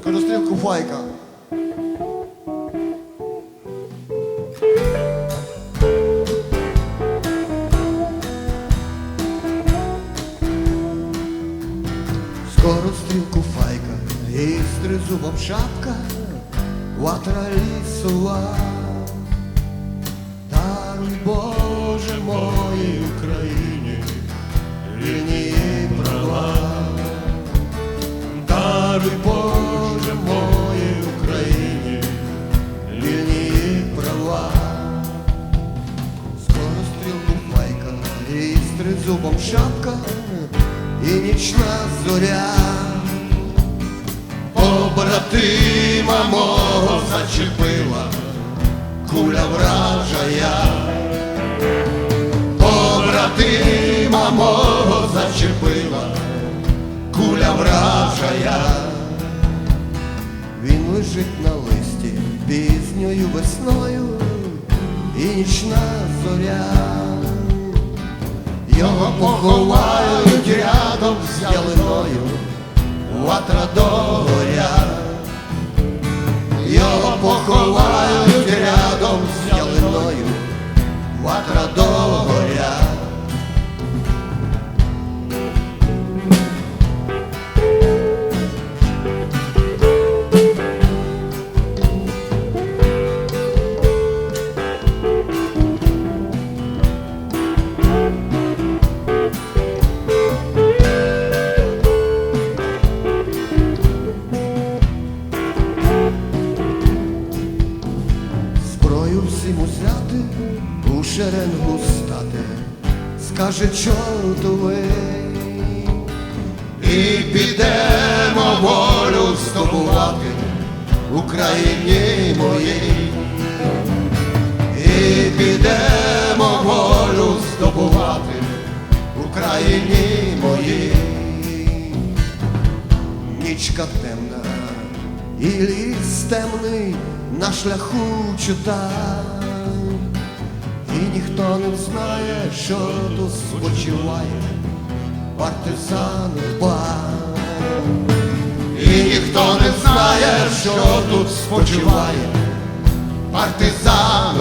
Скорострілку файка. Скорострілку файка, і з тризубом шапка, ватра лісова. Даруй Боже моїй Україні, вільні права. Даруй Боже і з шапка, і нічна зоря. Побратима мого зачепила куля вражая. Побратима мого зачепила куля вражая. Він лежить на листі пізньою весною і нічна зоря. Його поховають рядом з ялиною, у догоря. Його поховають Зброю всім узяти, у шеренгу стати, скаже чортовий. І підемо волю здобувати Україні моїй. І підемо волю здобувати Україні моїй. Нічка темна, і ліс темний на шляху чута, і ніхто не знає, що тут спочиває партизан. І ніхто не знає, що тут спочиває партизан.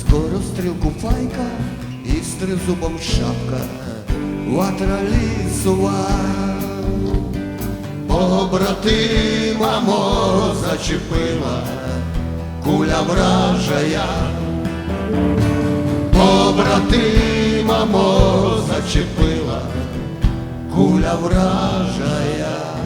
Скоро стрілку файка і з тризубом шапка, ватра лісова. Побратима зачепила куля вражая. Побратима мого зачепила куля вражая.